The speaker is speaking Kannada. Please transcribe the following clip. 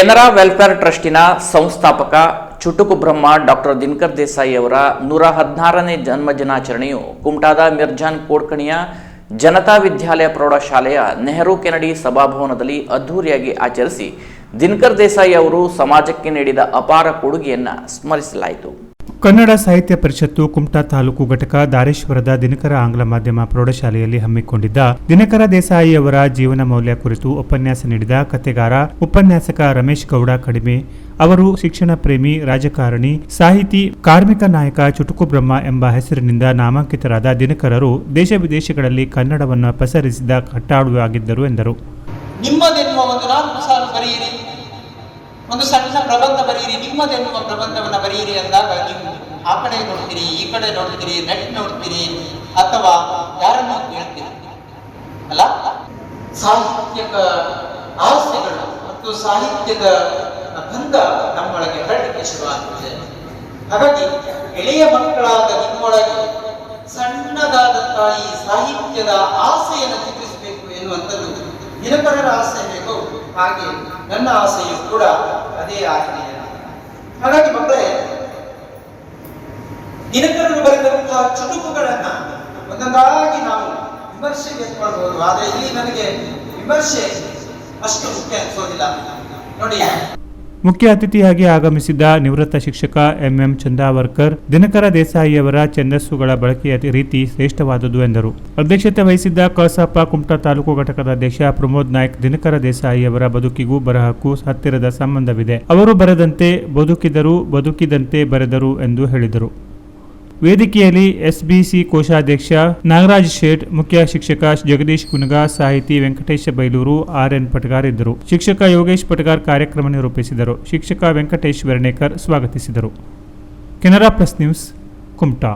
ಕೆನರಾ ವೆಲ್ಫೇರ್ ಟ್ರಸ್ಟಿನ ಸಂಸ್ಥಾಪಕ ಚುಟುಕು ಬ್ರಹ್ಮ ಡಾಕ್ಟರ್ ದಿನಕರ್ ದೇಸಾಯಿ ಅವರ ನೂರ ಹದಿನಾರನೇ ಜನ್ಮ ದಿನಾಚರಣೆಯು ಕುಮಟಾದ ಮಿರ್ಜಾನ್ ಕೋಡ್ಕಣಿಯ ಜನತಾ ವಿದ್ಯಾಲಯ ಪ್ರೌಢಶಾಲೆಯ ನೆಹರು ಕೆನಡಿ ಸಭಾಭವನದಲ್ಲಿ ಅದ್ಧೂರಿಯಾಗಿ ಆಚರಿಸಿ ದಿನಕರ್ ದೇಸಾಯಿ ಅವರು ಸಮಾಜಕ್ಕೆ ನೀಡಿದ ಅಪಾರ ಕೊಡುಗೆಯನ್ನು ಸ್ಮರಿಸಲಾಯಿತು. ಕನ್ನಡ ಸಾಹಿತ್ಯ ಪರಿಷತ್ತು ಕುಮಟಾ ತಾಲೂಕು ಘಟಕ ದಾರೇಶ್ವರದ ದಿನಕರ ಆಂಗ್ಲ ಮಾಧ್ಯಮ ಪ್ರೌಢಶಾಲೆಯಲ್ಲಿ ಹಮ್ಮಿಕೊಂಡಿದ್ದ ದಿನಕರ ದೇಸಾಯಿ ಅವರ ಜೀವನ ಮೌಲ್ಯ ಕುರಿತು ಉಪನ್ಯಾಸ ನೀಡಿದ ಕಥೆಗಾರ, ಉಪನ್ಯಾಸಕ ರಮೇಶ್ ಗೌಡ ಕಡಿಮೆ. ಅವರು ಶಿಕ್ಷಣ ಪ್ರೇಮಿ, ರಾಜಕಾರಣಿ, ಸಾಹಿತಿ, ಕಾರ್ಮಿಕ ನಾಯಕ ಚುಟುಕು ಬ್ರಹ್ಮ ಎಂಬ ಹೆಸರಿನಿಂದ ನಾಮಾಂಕಿತರಾದ ದಿನಕರರು ದೇಶ ವಿದೇಶಗಳಲ್ಲಿ ಕನ್ನಡವನ್ನು ಪಸರಿಸಿದ ಕಟ್ಟಾಳುವಾಗಿದ್ದರು ಎಂದರು. ಒಂದು ಸಣ್ಣ ಪ್ರಬಂಧ ಬರೆಯಿರಿ. ನಿಮ್ಮದೆನ್ನುವ ಪ್ರಬಂಧವನ್ನು ಬರೆಯಿರಿ ಅಂದಾಗ ನೀವು ಆ ಕಡೆ ನೋಡ್ತೀರಿ, ಈ ಕಡೆ ನೋಡ್ತೀರಿ ನೆಟ್ ನೋಡ್ತೀರಿ, ಅಥವಾ ಯಾರನ್ನು ಕೇಳ್ತೀರಿ? ಅಲ್ಲ? ಸಾಹಿತ್ಯಕ ಆಸೆಗಳು ಮತ್ತು ಸಾಹಿತ್ಯದ ಬಂಧ ನಮ್ಮೊಳಗೆ ಹರಡಲಿಕ್ಕೆ ಶುರುವಾಗುತ್ತದೆ ಹಾಗಾಗಿ, ಎಳೆಯ ಮಕ್ಕಳಾದ ನಿಮ್ಮೊಳಗೆ ಸಣ್ಣದಾದಂತಹ ಈ ಸಾಹಿತ್ಯದ ಆಸೆಯನ್ನು ಚಿತ್ರಿಸಬೇಕು ಎನ್ನುವಂಥದ್ದು ನಿರಪರರ ಆಸೆ ಬೇಕು ಹಾಗೆ ನನ್ನ ಆಸೆಯು ಕೂಡ ಅದೇ ಆಗಿದೆ. ಹಾಗಾಗಿ ದಿನಕರರು ಬರೆದಂತಹ ಚುಟುಕುಗಳನ್ನ ಒಂದೊಂದಾಗಿ ನಾವು ವಿಮರ್ಶೆ ಎತ್ಕೊಳ್ಬಹುದು ಆದ್ರೆ ಇಲ್ಲಿ ನನಗೆ ವಿಮರ್ಶೆ ಅಷ್ಟು ಮುಖ್ಯ ಅನ್ಸೋದಿಲ್ಲ. ನೋಡಿ. ಮುಖ್ಯ ಅತಿಥಿಯಾಗಿ ಆಗಮಿಸಿದ್ದ ನಿವೃತ್ತ ಶಿಕ್ಷಕ ಎಂಎಂ ಚಂದಾವರ್ಕರ್, ದಿನಕರ ದೇಸಾಯಿಯವರ ಛಂದಸ್ಸುಗಳ ಬಳಕೆಯ ರೀತಿ ಶ್ರೇಷ್ಠವಾದುದು ಎಂದರು. ಅಧ್ಯಕ್ಷತೆ ವಹಿಸಿದ್ದ ಕಸಾಪ ಕುಮಟಾ ತಾಲೂಕು ಘಟಕದ ಅಧ್ಯಕ್ಷ ಪ್ರಮೋದ್ ನಾಯ್ಕ್, ದಿನಕರ ದೇಸಾಯಿಯವರ ಬದುಕಿಗೂ ಬರಹಕ್ಕೂ ಹತ್ತಿರದ ಸಂಬಂಧವಿದೆ. ಅವರು ಬರೆದಂತೆ, ಬದುಕಿದರು ಬದುಕಿದಂತೆ ಬರೆದರು ಎಂದು ಹೇಳಿದರು. ವೇದಿಕೆಯಲ್ಲಿ ಎಸ್ಬಿಸಿ ಕೋಶಾಧ್ಯಕ್ಷ ನಾಗರಾಜ್ ಶೇಟ್, ಮುಖ್ಯ ಶಿಕ್ಷಕ ಜಗದೀಶ್ ಕುನಗ, ಸಾಹಿತಿ ವೆಂಕಟೇಶ ಬೈಲೂರು, ಆರ್ಎನ್ ಪಟಗಾರ್ ಇದ್ದರು. ಶಿಕ್ಷಕ ಯೋಗೇಶ್ ಪಟಗಾರ್ ಕಾರ್ಯಕ್ರಮ ನಿರೂಪಿಸಿದರು. ಶಿಕ್ಷಕ ವೆಂಕಟೇಶ್ ವರ್ಣೇಕರ್ ಸ್ವಾಗತಿಸಿದರು. Canara plus news, Kumta.